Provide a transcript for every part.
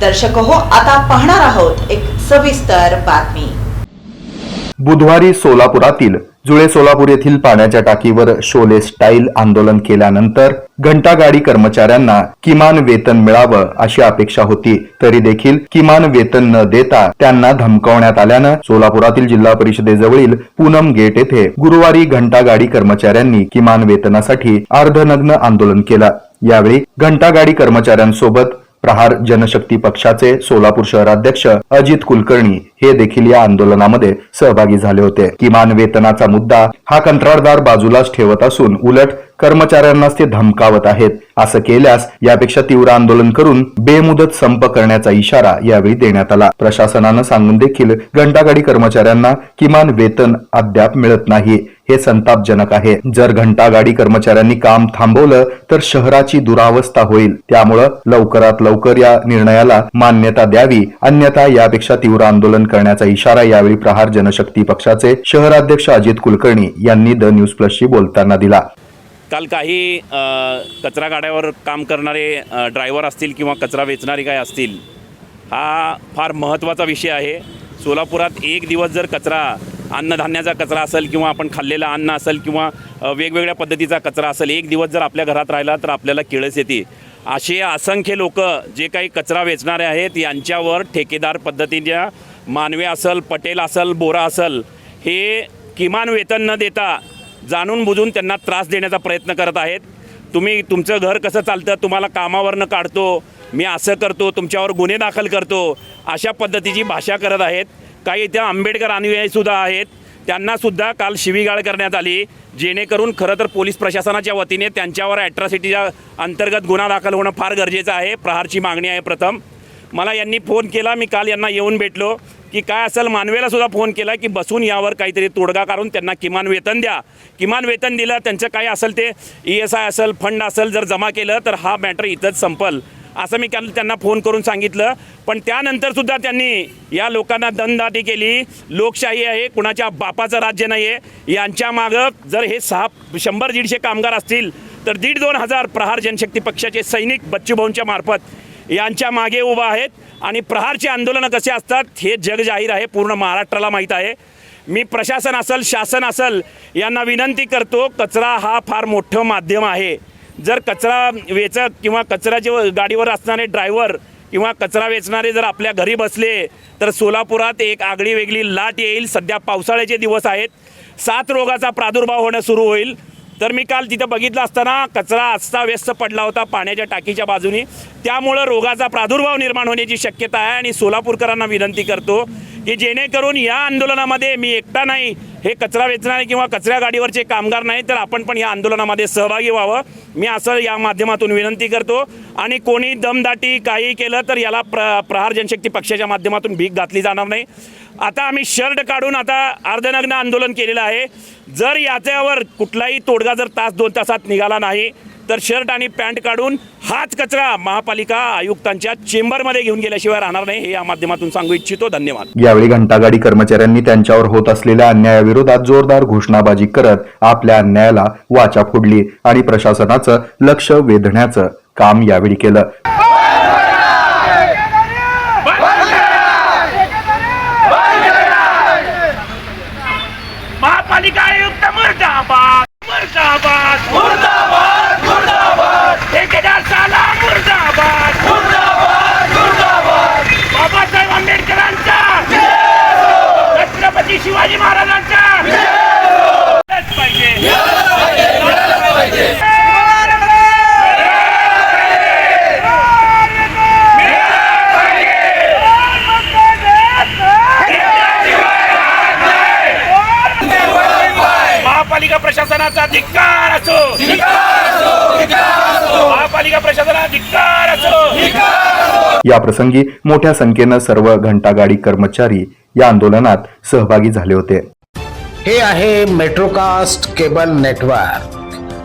दर्शक हो आता पाहणार आहोत एक सविस्तर बातमी. बुधवारी सोलापुरातील जुळे सोलापूर येथील पाण्याच्या टाकीवर शोले स्टाईल आंदोलन केल्यानंतर घंटागाडी कर्मचाऱ्यांना किमान वेतन मिळावं अशी अपेक्षा होती. तरी देखील किमान वेतन न देता त्यांना धमकावण्यात आल्यानं सोलापुरातील जिल्हा परिषदेजवळील पूनम गेट येथे गुरुवारी घंटागाडी कर्मचाऱ्यांनी किमान वेतनासाठी अर्धनग्न आंदोलन केलं. यावेळी घंटागाडी कर्मचाऱ्यांसोबत प्रहार जनशक्ती पक्षाचे सोलापूर शहराध्यक्ष अजित कुलकर्णी हे देखील या आंदोलनामध्ये सहभागी झाले होते. किमान वेतनाचा मुद्दा हा कंत्राटदार बाजूलाच ठेवत असून उलट कर्मचाऱ्यांनाच ते धमकावत आहेत. असं केल्यास यापेक्षा तीव्र आंदोलन करून बेमुदत संप करण्याचा इशारा यावेळी देण्यात आला. प्रशासनानं सांगून देखील घंटागाडी कर्मचाऱ्यांना किमान वेतन अद्याप मिळत नाही. हे संतापजनक आहे. जर घंटागाडी कर्मचाऱ्यांनी काम थांबवलं तर शहराची दुरावस्था होईल. त्यामुळं लवकरात लवकर या निर्णयाला मान्यता द्यावी. अन्यथा यापेक्षा तीव्र आंदोलन करण्याचा इशारा यावेळी प्रहार जनशक्ती पक्षाचे शहराध्यक्ष अजित कुलकर्णी यांनी द न्यूज प्लसशी बोलताना दिला. काल काही कचरा गाड्यावर काम करणारे ड्रायव्हर असतील किंवा कचरा वेचणारे काय असतील हा फार महत्त्वाचा विषय आहे. सोलापुरात एक दिवस जर कचरा अन्नधान्याचा कचरा असेल किंवा आपण खाल्लेलं अन्न असेल किंवा वेगवेगळ्या पद्धतीचा कचरा असेल एक दिवस जर आपल्या घरात राहिला तर आपल्याला किळस येते. असे असंख्य लोक जे काही कचरा वेचणारे आहेत यांच्यावर ठेकेदार पद्धतीच्या मानवे असेल पटेल असेल बोरा असेल हे किमान वेतन न देता जाणून बुजून त्यांना त्रास देण्याचा प्रयत्न करत आहेत. तुम्ही तुमचं घर कसं चालतं तुम्हाला कामावरनं काढतो मी असं करतो तुमच्यावर गुन्हे दाखल करतो अशा पद्धतीची भाषा करत आहेत. काही इथे आंबेडकर अनुयायीसुद्धा आहेत. त्यांनासुद्धा काल शिवीगाळ करण्यात आली जेणेकरून खरं तर पोलीस प्रशासनाच्या वतीने त्यांच्यावर ॲट्रॉसिटीच्या अंतर्गत गुन्हा दाखल होणं फार गरजेचं आहे. प्रहारची मागणी आहे प्रथम. मला यांनी फोन केला मी काल यांना येऊन भेटलो. की काय असेल मानवेला सुद्धा फोन केला की बसून यावर काहीतरी तोडगा काढून त्यांना किमान वेतन द्या. किमान वेतन दिलं त्यांचं काय असेल ते ई एस आय असेल फंड असेल जर जमा केलं तर हा मॅटर इथंच संपल. असं मी काल त्यांना फोन करून सांगितलं. पण त्यानंतरसुद्धा त्यांनी या लोकांना दणदाटी केली. लोकशाही आहे कुणाच्या बापाचं राज्य नाही आहे यांच्या मागं जर हे सहा शंभर दीडशे कामगार असतील तर दीड दोन हजार प्रहार जनशक्ती पक्षाचे सैनिक बच्चूभाऊंच्या मार्फत यांच्या मागे उभा आहेत. आणि प्रहारचे आंदोलनं कसे असतात हे जग जाहीर आहे पूर्ण महाराष्ट्राला माहीत आहे. मी प्रशासन असेल शासन असेल यांना विनंती करतो कचरा हा फार मोठं माध्यम आहे. जर कचरा वेचक किंवा कचऱ्याचे गाडीवर असणारे ड्रायव्हर किंवा कचरा वेचणारे जर आपल्या घरी बसले तर सोलापुरात एक आगळी वेगळी लाट येईल. सध्या पावसाळ्याचे दिवस आहेत. साथ रोगाचा प्रादुर्भाव होणं सुरू होईल. तर मी काल तिथं बघितलं असताना कचरा अस्ताव्यस्त पडला होता पाण्याच्या टाकीच्या बाजूनी. त्यामुळं रोगाचा प्रादुर्भाव निर्माण होण्याची शक्यता आहे आणि सोलापूरकरांना विनंती करतो की जेणेकरून या आंदोलनामध्ये मी एकटा नाही हे कचरा वेचणारे किंवा कचऱ्या गाडीवरचे कामगार नाही तर आपण पण या आंदोलनामध्ये सहभागी व्हावं. मी असं या माध्यमातून विनंती करतो. आणि कोणी दमदाटी काही केलं तर याला प्र प्रहार जनशक्ती पक्षाच्या माध्यमातून भीक घातली जाणार नाही. आता आम्ही शर्ट काढून आता अर्धनग्न आंदोलन केलेलं आहे. जर याच्यावर कुठलाही तोडगा जर तास दोन तासात निघाला नाही तर शर्ट आणि पॅन्ट काढून हाच कचरा महापालिका आयुक्तांच्या चेंबरमध्ये घेऊन गेल्याशिवाय राहणार नाही हे या माध्यमातून सांगू इच्छितो. धन्यवाद. यावेळी घंटागाडी कर्मचाऱ्यांनी त्यांच्यावर होत असलेल्या अन्यायाविरोधात जोरदार घोषणाबाजी करत आपल्या अन्यायाला वाचा फोडली आणि प्रशासनाचं लक्ष वेधण्याचं काम यावेळी केलं. महापालिका आयुक्त शिवाजी महाराजांच्या! पाहिजे! महापालिका प्रशासनाचा धिक्कार असो! महापालिका प्रशासनाचा धिक्कार असो! या प्रसंगी मोठ्या संख्येनं सर्व घंटागाडी कर्मचारी या आंदोलनात सहभागी झाले होते. हे आहे मेट्रोकास्ट केबल नेटवर्क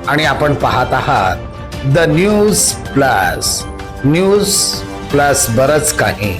आणि आपण पाहत आहात the news plus news plus बरच काही.